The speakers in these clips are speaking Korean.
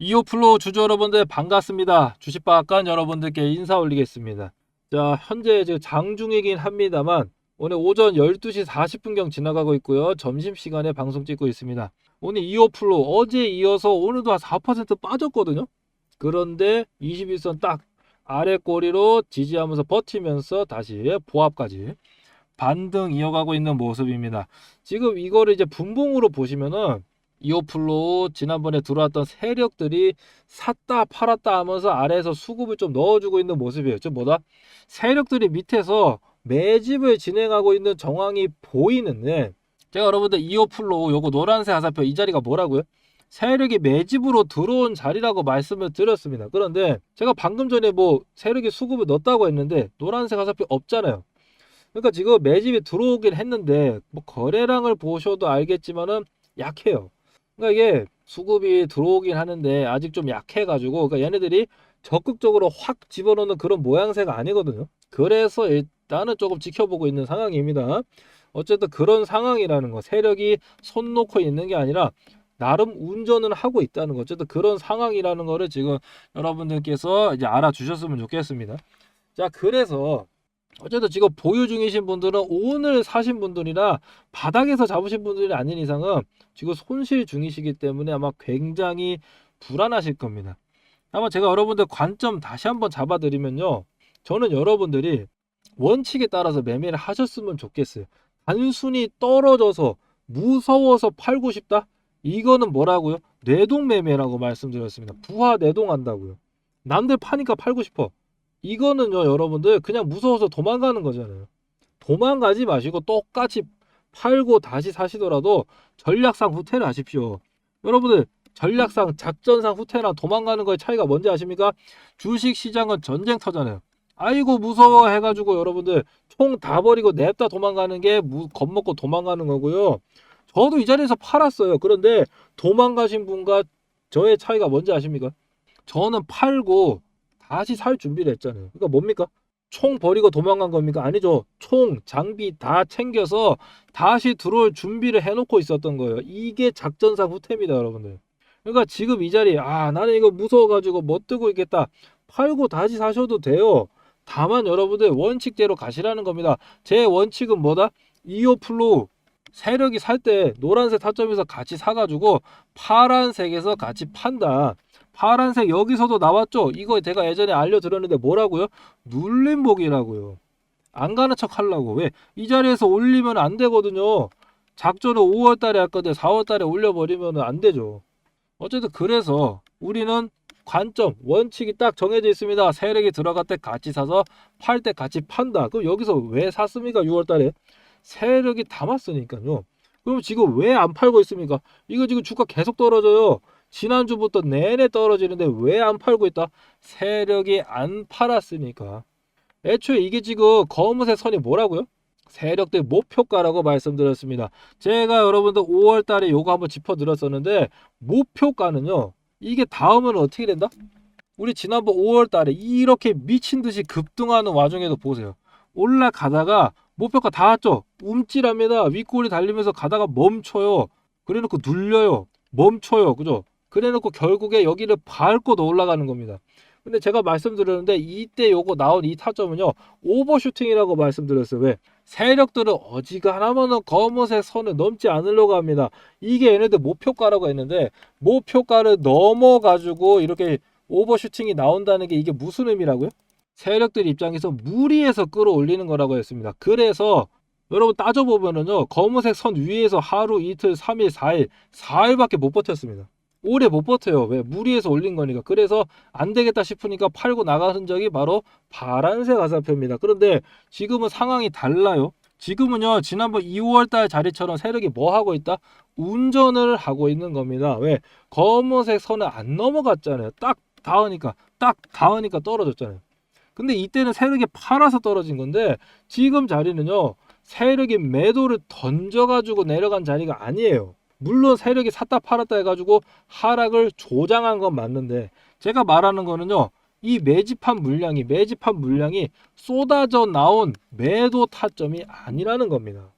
이오플로 주주 여러분들 반갑습니다. 주식박간 여러분들께 인사 올리겠습니다. 자, 현재 장중이긴 합니다만 오늘 오전 12시 40분경 지나가고 있고요. 점심시간에 방송 찍고 있습니다. 오늘 이오플로 어제 이어서 오늘도 한 4% 빠졌거든요. 그런데 21선 딱 아래 꼬리로 지지하면서 버티면서 다시 보합까지 반등 이어가고 있는 모습입니다. 지금 이거를 이제 분봉으로 보시면은 이오플로 지난번에 들어왔던 세력들이 샀다 팔았다 하면서 아래에서 수급을 좀 넣어주고 있는 모습이에요. 즉 뭐다? 세력들이 밑에서 매집을 진행하고 있는 정황이 보이는데 제가 여러분들 이오플로 요거 노란색 화살표 이 자리가 뭐라고요? 세력이 매집으로 들어온 자리라고 말씀을 드렸습니다. 그런데 제가 방금 전에 뭐 세력이 수급을 넣었다고 했는데 노란색 화살표 없잖아요. 그러니까 지금 매집이 들어오긴 했는데 뭐 거래량을 보셔도 알겠지만은 약해요. 그러니까 이게 수급이 들어오긴 하는데 아직 좀 약해가지고 그러니까 얘네들이 적극적으로 확 집어넣는 그런 모양새가 아니거든요. 그래서 일단은 조금 지켜보고 있는 상황입니다. 어쨌든 그런 상황이라는 거 세력이 손 놓고 있는 게 아니라 나름 운전을 하고 있다는 거 어쨌든 그런 상황이라는 거를 지금 여러분들께서 이제 알아주셨으면 좋겠습니다. 자 그래서 어쨌든 지금 보유 중이신 분들은 오늘 사신 분들이나 바닥에서 잡으신 분들이 아닌 이상은 지금 손실 중이시기 때문에 아마 굉장히 불안하실 겁니다. 아마 제가 여러분들 관점 다시 한번 잡아드리면요. 저는 여러분들이 원칙에 따라서 매매를 하셨으면 좋겠어요. 단순히 떨어져서 무서워서 팔고 싶다? 이거는 뭐라고요? 뇌동 매매라고 말씀드렸습니다. 부하 뇌동한다고요. 남들 파니까 팔고 싶어. 이거는요, 여러분들 그냥 무서워서 도망가는 거잖아요. 도망가지 마시고 똑같이 팔고 다시 사시더라도 전략상 후퇴를 하십시오. 여러분들 전략상 작전상 후퇴랑 도망가는 거의 차이가 뭔지 아십니까? 주식 시장은 전쟁터잖아요. 아이고 무서워 해가지고 여러분들 총 다 버리고 냅다 도망가는 게 무, 겁먹고 도망가는 거고요. 저도 이 자리에서 팔았어요. 그런데 도망가신 분과 저의 차이가 뭔지 아십니까? 저는 팔고 다시 살 준비를 했잖아요. 그러니까 뭡니까? 총 버리고 도망간 겁니까? 아니죠. 총, 장비 다 챙겨서 다시 들어올 준비를 해놓고 있었던 거예요. 이게 작전상 후퇴입니다, 여러분들. 그러니까 지금 이 자리에, 아, 나는 이거 무서워가지고 못 뜨고 있겠다. 팔고 다시 사셔도 돼요. 다만 여러분들 원칙대로 가시라는 겁니다. 제 원칙은 뭐다? 이오플로 세력이 살 때 노란색 타점에서 같이 사가지고 파란색에서 같이 판다. 파란색 여기서도 나왔죠? 이거 제가 예전에 알려드렸는데 뭐라고요? 눌림목이라고요. 안 가는 척 하려고. 왜? 이 자리에서 올리면 안 되거든요. 작전을 5월 달에 할 건데 4월 달에 올려버리면 안 되죠. 어쨌든 그래서 우리는 관점, 원칙이 딱 정해져 있습니다. 세력이 들어갈 때 같이 사서 팔 때 같이 판다. 그럼 여기서 왜 샀습니까? 6월 달에. 세력이 담았으니까요. 그럼 지금 왜 안 팔고 있습니까? 이거 지금 주가 계속 떨어져요. 지난주부터 내내 떨어지는데 왜 안 팔고 있다? 세력이 안 팔았으니까. 애초에 이게 지금 검은색 선이 뭐라고요? 세력들 목표가라고 말씀드렸습니다. 제가 여러분들 5월 달에 요거 한번 짚어드렸었는데 목표가는요. 이게 다음은 어떻게 된다? 우리 지난번 5월 달에 이렇게 미친 듯이 급등하는 와중에도 보세요. 올라가다가 목표가 닿았죠. 움찔합니다. 윗골이 달리면서 가다가 멈춰요. 그래놓고 눌려요. 멈춰요. 그죠? 그래놓고 결국에 여기를 밟고 더 올라가는 겁니다. 근데 제가 말씀드렸는데 이때 요거 나온 이 타점은요 오버슈팅이라고 말씀드렸어요. 왜? 세력들은 어지간하면은 검은색 선을 넘지 않으려고 합니다. 이게 얘네들 목표가라고 했는데 목표가를 넘어 가지고 이렇게 오버슈팅이 나온다는 게 이게 무슨 의미라고요? 세력들 입장에서 무리해서 끌어올리는 거라고 했습니다. 그래서 여러분 따져보면은요 검은색 선 위에서 하루 이틀 3일 4일 4일밖에 못 버텼습니다. 오래 못 버텨요. 왜? 무리해서 올린 거니까. 그래서 안 되겠다 싶으니까 팔고 나간 적이 바로 파란색 화살표입니다. 그런데 지금은 상황이 달라요. 지금은요, 지난번 2월 달 자리처럼 세력이 뭐 하고 있다? 운전을 하고 있는 겁니다. 왜? 검은색 선을 안 넘어갔잖아요. 딱 닿으니까, 딱 닿으니까 떨어졌잖아요. 근데 이때는 세력이 팔아서 떨어진 건데, 지금 자리는요, 세력이 매도를 던져가지고 내려간 자리가 아니에요. 물론 세력이 샀다 팔았다 해가지고 하락을 조장한 건 맞는데 제가 말하는 거는요 이 매집한 물량이 매집한 물량이 쏟아져 나온 매도 타점이 아니라는 겁니다.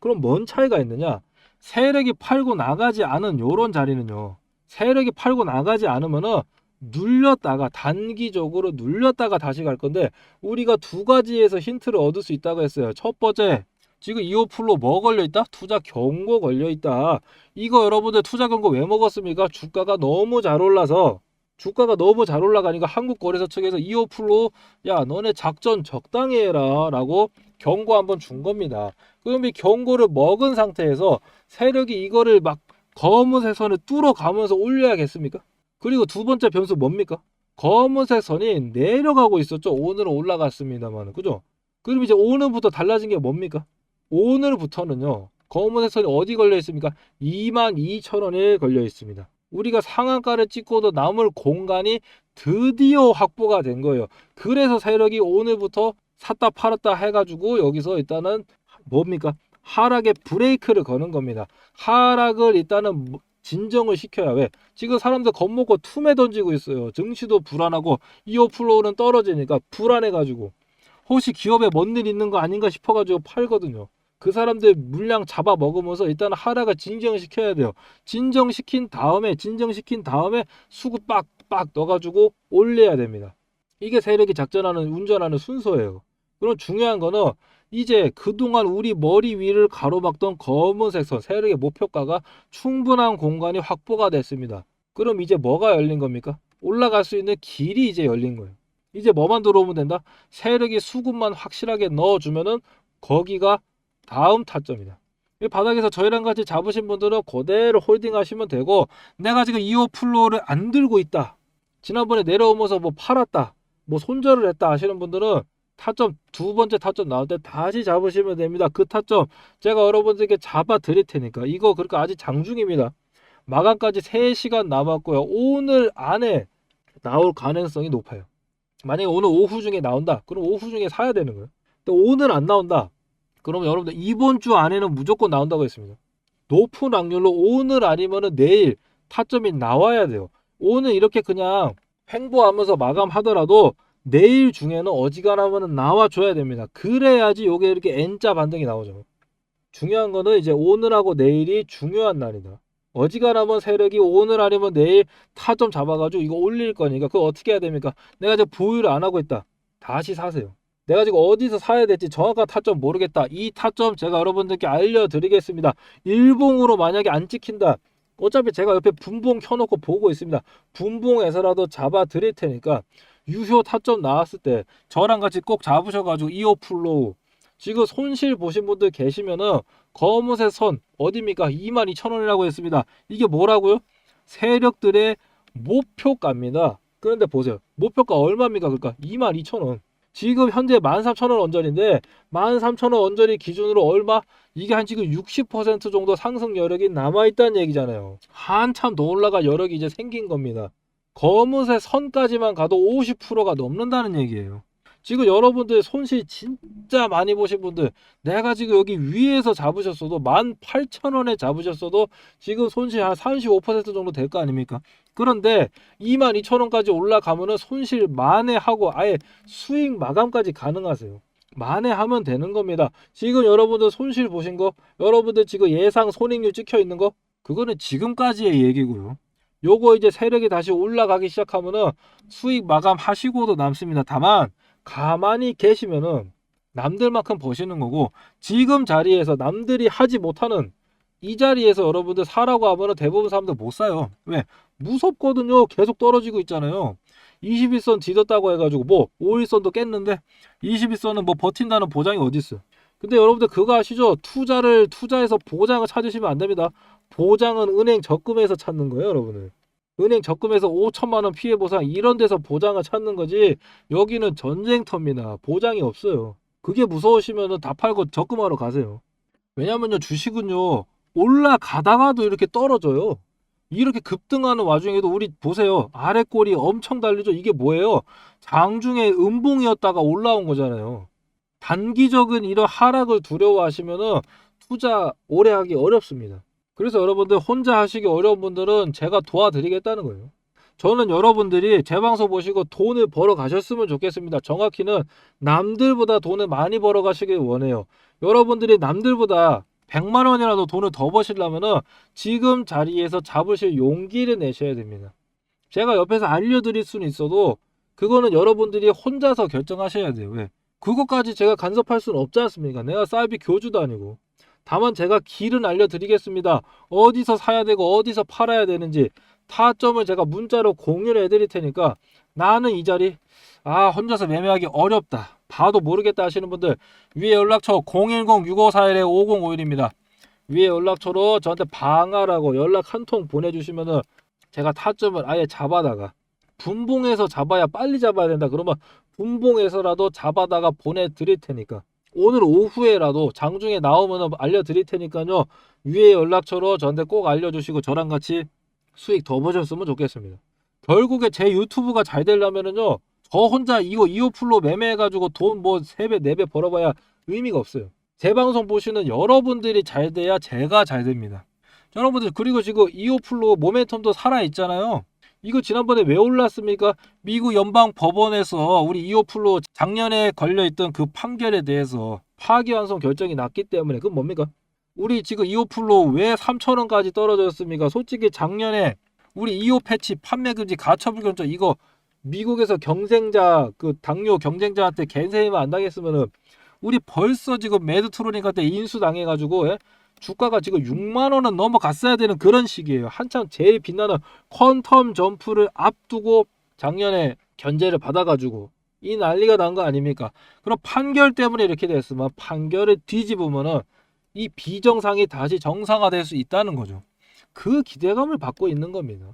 그럼 뭔 차이가 있느냐? 세력이 팔고 나가지 않은 요런 자리는요 세력이 팔고 나가지 않으면은 눌렸다가 단기적으로 눌렸다가 다시 갈 건데 우리가 두 가지에서 힌트를 얻을 수 있다고 했어요. 첫 번째, 지금 이오플로 뭐 걸려 있다? 투자 경고 걸려 있다. 이거 여러분들 투자 경고 왜 먹었습니까? 주가가 너무 잘 올라서 주가가 너무 잘 올라가니까 한국거래소 측에서 이오플로 야 너네 작전 적당히 해라 라고 경고 한번 준 겁니다. 그럼 이 경고를 먹은 상태에서 세력이 이거를 막 검은색 선을 뚫어가면서 올려야겠습니까? 그리고 두 번째 변수 뭡니까? 검은색 선이 내려가고 있었죠. 오늘은 올라갔습니다만, 그죠? 그럼 이제 오늘부터 달라진 게 뭡니까? 오늘부터는요. 검은색 선이 어디 걸려 있습니까? 22,000원에 걸려 있습니다. 우리가 상한가를 찍고도 남을 공간이 드디어 확보가 된 거예요. 그래서 세력이 오늘부터 샀다 팔았다 해가지고 여기서 일단은 뭡니까? 하락의 브레이크를 거는 겁니다. 하락을 일단은 뭐- 진정을 시켜야 왜? 지금 사람들 겁먹고 툼에 던지고 있어요. 증시도 불안하고 이오플로우는 떨어지니까 불안해가지고 혹시 기업에 뭔 일 있는 거 아닌가 싶어가지고 팔거든요. 그 사람들 물량 잡아 먹으면서 일단 하락을 진정시켜야 돼요. 진정시킨 다음에 진정시킨 다음에 수급 빡빡 넣어가지고 올려야 됩니다. 이게 세력이 작전하는 운전하는 순서예요. 그럼 중요한 거는 이제 그동안 우리 머리 위를 가로막던 검은색 선 세력의 목표가가 충분한 공간이 확보가 됐습니다. 그럼 이제 뭐가 열린 겁니까? 올라갈 수 있는 길이 이제 열린 거예요. 이제 뭐만 들어오면 된다? 세력이 수급만 확실하게 넣어주면은 거기가 다음 타점이다. 이 바닥에서 저희랑 같이 잡으신 분들은 그대로 홀딩 하시면 되고 내가 지금 2호 플로어를 안 들고 있다. 지난번에 내려오면서 뭐 팔았다. 뭐 손절을 했다 하시는 분들은 타점 두 번째 타점 나올 때 다시 잡으시면 됩니다. 그 타점 제가 여러분들께 잡아 드릴 테니까 이거 그러니까 아직 장중입니다. 마감까지 3시간 남았고요. 오늘 안에 나올 가능성이 높아요. 만약에 오늘 오후 중에 나온다. 그럼 오후 중에 사야 되는 거예요. 근데 오늘 안 나온다. 그러면 여러분들 이번 주 안에는 무조건 나온다고 했습니다. 높은 확률로 오늘 아니면은 내일 타점이 나와야 돼요. 오늘 이렇게 그냥 횡보하면서 마감하더라도 내일 중에는 어지간하면 나와줘야 됩니다. 그래야지 요게 이렇게 N자 반등이 나오죠. 중요한 거는 이제 오늘하고 내일이 중요한 날이다. 어지간하면 세력이 오늘 아니면 내일 타점 잡아가지고 이거 올릴 거니까 그거 어떻게 해야 됩니까? 내가 지금 보유를 안 하고 있다. 다시 사세요. 내가 지금 어디서 사야 될지 정확한 타점 모르겠다. 이 타점 제가 여러분들께 알려드리겠습니다. 일봉으로 만약에 안 찍힌다. 어차피 제가 옆에 분봉 켜놓고 보고 있습니다. 분봉에서라도 잡아 드릴 테니까 유효 타점 나왔을 때 저랑 같이 꼭 잡으셔가지고 이오 플로우 지금 손실 보신 분들 계시면은 검은색 선 어디입니까? 22,000원이라고 했습니다. 이게 뭐라고요? 세력들의 목표가입니다. 그런데 보세요. 목표가 얼마입니까? 그러니까 22,000원. 지금 현재 13,000원 언저리인데 13,000원 언저리 기준으로 얼마? 이게 한 지금 60% 정도 상승 여력이 남아있다는 얘기잖아요. 한참 더 올라갈 여력이 이제 생긴 겁니다. 검은색 선까지만 가도 50%가 넘는다는 얘기예요. 지금 여러분들 손실 진짜 많이 보신 분들 내가 지금 여기 위에서 잡으셨어도 18,000원에 잡으셨어도 지금 손실 한 35% 정도 될 거 아닙니까? 그런데 22,000원까지 올라가면은 손실 만회하고 아예 수익 마감까지 가능하세요. 만회하면 되는 겁니다. 지금 여러분들 손실 보신 거, 여러분들 지금 예상 손익률 찍혀 있는 거, 그거는 지금까지의 얘기고요. 요거 이제 세력이 다시 올라가기 시작하면은 수익 마감하시고도 남습니다. 다만 가만히 계시면은 남들만큼 버시는 거고 지금 자리에서 남들이 하지 못하는 이 자리에서 여러분들 사라고 하면은 대부분 사람들 못 사요. 왜? 무섭거든요. 계속 떨어지고 있잖아요. 21선 뒤졌다고 해가지고 뭐 5일선도 깼는데 21선은 뭐 버틴다는 보장이 어디 있어요? 근데 여러분들 그거 아시죠? 투자를 투자해서 보장을 찾으시면 안 됩니다. 보장은 은행 적금에서 찾는 거예요, 여러분들. 은행 적금에서 5천만 원 피해 보상 이런 데서 보장을 찾는 거지 여기는 전쟁터입니다. 보장이 없어요. 그게 무서우시면은 다 팔고 적금하러 가세요. 왜냐면요 주식은요 올라가다가도 이렇게 떨어져요. 이렇게 급등하는 와중에도 우리 보세요 아래 꼬리 엄청 달리죠. 이게 뭐예요? 장중에 음봉이었다가 올라온 거잖아요. 단기적인 이런 하락을 두려워하시면은 투자 오래 하기 어렵습니다. 그래서 여러분들 혼자 하시기 어려운 분들은 제가 도와드리겠다는 거예요. 저는 여러분들이 제 방송 보시고 돈을 벌어 가셨으면 좋겠습니다. 정확히는 남들보다 돈을 많이 벌어 가시길 원해요. 여러분들이 남들보다 100만 원이라도 돈을 더 버시려면은 지금 자리에서 잡으실 용기를 내셔야 됩니다. 제가 옆에서 알려드릴 수는 있어도 그거는 여러분들이 혼자서 결정하셔야 돼요. 왜? 그것까지 제가 간섭할 수는 없지 않습니까? 내가 사이비 교주도 아니고. 다만 제가 길은 알려드리겠습니다. 어디서 사야 되고 어디서 팔아야 되는지 타점을 제가 문자로 공유를 해드릴 테니까 나는 이 자리 아 혼자서 매매하기 어렵다. 봐도 모르겠다 하시는 분들 위에 연락처 010-6541-5051입니다. 위에 연락처로 저한테 방하라고 연락 한 통 보내주시면은 제가 타점을 아예 잡아다가 분봉해서 잡아야 빨리 잡아야 된다. 그러면 분봉해서라도 잡아다가 보내드릴 테니까 오늘 오후에라도 장중에 나오면 알려드릴 테니까요. 위에 연락처로 저한테 꼭 알려주시고 저랑 같이 수익 더 보셨으면 좋겠습니다. 결국에 제 유튜브가 잘 되려면은요. 저 혼자 이거 이오플로 매매해가지고 돈 뭐 3배, 4배 벌어봐야 의미가 없어요. 제 방송 보시는 여러분들이 잘 돼야 제가 잘 됩니다. 여러분들 그리고 지금 이오플로 모멘텀도 살아있잖아요. 이거 지난번에 왜 올랐습니까? 미국 연방 법원에서 우리 이오플로 작년에 걸려있던 그 판결에 대해서 파기환송 결정이 났기 때문에 그건 뭡니까? 우리 지금 이오플로 왜 3천원까지 떨어졌습니까? 솔직히 작년에 우리 이오 패치 판매 금지 가처분 결정 이거 미국에서 경쟁자 그 당뇨 경쟁자한테 갠세이만 안 당했으면은 우리 벌써 지금 매드트로닉한테 인수 당해가지고 예? 주가가 지금 6만 원은 넘어갔어야 되는 그런 시기예요. 한참 제일 빛나는 퀀텀 점프를 앞두고 작년에 견제를 받아가지고 이 난리가 난 거 아닙니까? 그럼 판결 때문에 이렇게 됐으면 판결을 뒤집으면은 이 비정상이 다시 정상화될 수 있다는 거죠. 그 기대감을 받고 있는 겁니다.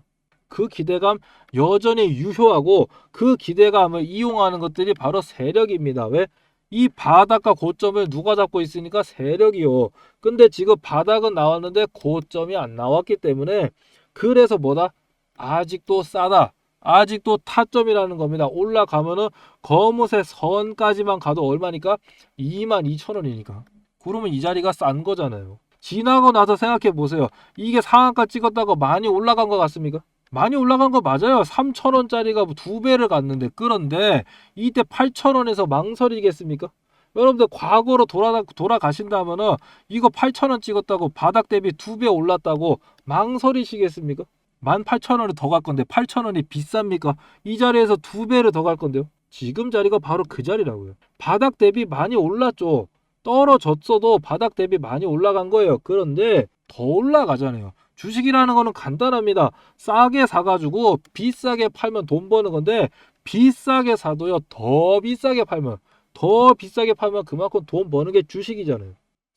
그 기대감 여전히 유효하고 그 기대감을 이용하는 것들이 바로 세력입니다. 왜? 이 바닥과 고점을 누가 잡고 있으니까 세력이요. 근데 지금 바닥은 나왔는데 고점이 안 나왔기 때문에 그래서 뭐다? 아직도 싸다. 아직도 타점이라는 겁니다. 올라가면은 거뭇의 선까지만 가도 얼마니까? 22,000원이니까. 그러면 이 자리가 싼 거잖아요. 지나고 나서 생각해 보세요. 이게 상한가 찍었다고 많이 올라간 것 같습니까? 많이 올라간 거 맞아요. 3,000원짜리가 두 배를 갔는데 그런데 이때 8,000원에서 망설이겠습니까? 여러분들 과거로 돌아 돌아가신다면은 이거 8,000원 찍었다고 바닥 대비 두 배 올랐다고 망설이시겠습니까? 18,000원을 더 갈 건데 8,000원이 비쌉니까? 이 자리에서 두 배를 더 갈 건데요. 지금 자리가 바로 그 자리라고요. 바닥 대비 많이 올랐죠. 떨어졌어도 바닥 대비 많이 올라간 거예요. 그런데 더 올라가잖아요. 주식이라는 거는 간단합니다. 싸게 사가지고 비싸게 팔면 돈 버는 건데 비싸게 사도요 더 비싸게 팔면 더 비싸게 팔면 그만큼 돈 버는 게 주식이잖아요.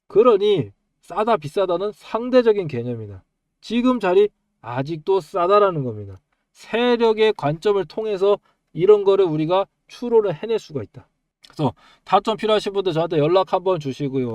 그러니 싸다 비싸다는 상대적인 개념이다. 지금 자리 아직도 싸다라는 겁니다. 세력의 관점을 통해서 이런 거를 우리가 추론을 해낼 수가 있다. 그래서 타점 필요하신 분들 저한테 연락 한번 주시고요.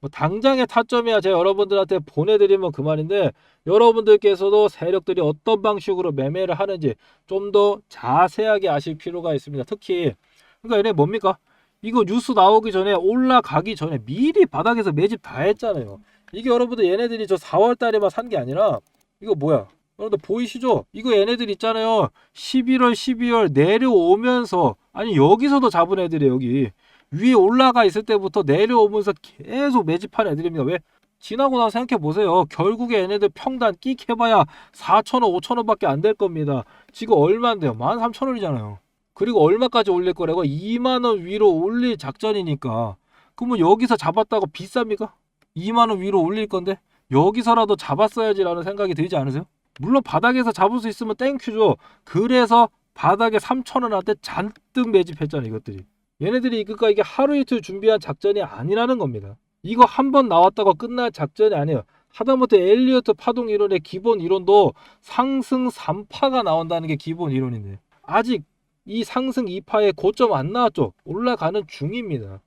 뭐 당장의 타점이야 제가 여러분들한테 보내드리면 그만인데 여러분들께서도 세력들이 어떤 방식으로 매매를 하는지 좀 더 자세하게 아실 필요가 있습니다. 특히 그러니까 얘네 뭡니까? 이거 뉴스 나오기 전에 올라가기 전에 미리 바닥에서 매집 다 했잖아요. 이게 여러분들 얘네들이 저 4월 달에만 산 게 아니라 이거 뭐야? 여러분들 보이시죠? 이거 얘네들 있잖아요. 11월, 12월 내려오면서 아니 여기서도 잡은 애들이 여기 위에 올라가 있을 때부터 내려오면서 계속 매집한 애들입니다. 왜? 지나고 나서 생각해 보세요. 결국에 얘네들 평단 끽 해봐야 4천원, 5천원밖에 안 될 겁니다. 지금 얼마인데요? 13,000원이잖아요. 그리고 얼마까지 올릴 거라고? 2만원 위로 올릴 작전이니까. 그러면 여기서 잡았다고 비쌉니까? 2만원 위로 올릴 건데 여기서라도 잡았어야지라는 생각이 들지 않으세요? 물론 바닥에서 잡을 수 있으면 땡큐죠. 그래서 바닥에 3천 원한테 잔뜩 매집했잖아요, 이것들이. 얘네들이 그러니까 이게 하루 이틀 준비한 작전이 아니라는 겁니다. 이거 한 번 나왔다고 끝날 작전이 아니에요. 하다못해 엘리어트 파동 이론의 기본 이론도 상승 3파가 나온다는 게 기본 이론인데 아직 이 상승 2파의 고점 안 나왔죠. 올라가는 중입니다.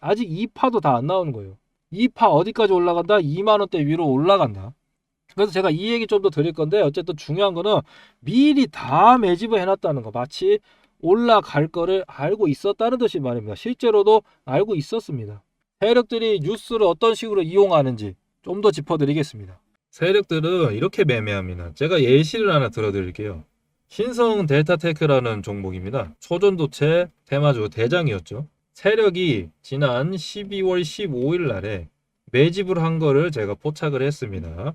아직 2파도 다 안 나오는 거예요. 2파 어디까지 올라간다? 2만 원대 위로 올라간다. 그래서 제가 이 얘기 좀 더 드릴 건데 어쨌든 중요한 거는 미리 다 매집을 해놨다는 거 마치 올라갈 거를 알고 있었다는 뜻이 말입니다. 실제로도 알고 있었습니다. 세력들이 뉴스를 어떤 식으로 이용하는지 좀 더 짚어드리겠습니다. 세력들은 이렇게 매매합니다. 제가 예시를 하나 들어드릴게요. 신성 델타테크라는 종목입니다. 초전도체 테마주 대장이었죠. 세력이 지난 12월 15일 날에 매집을 한 거를 제가 포착을 했습니다.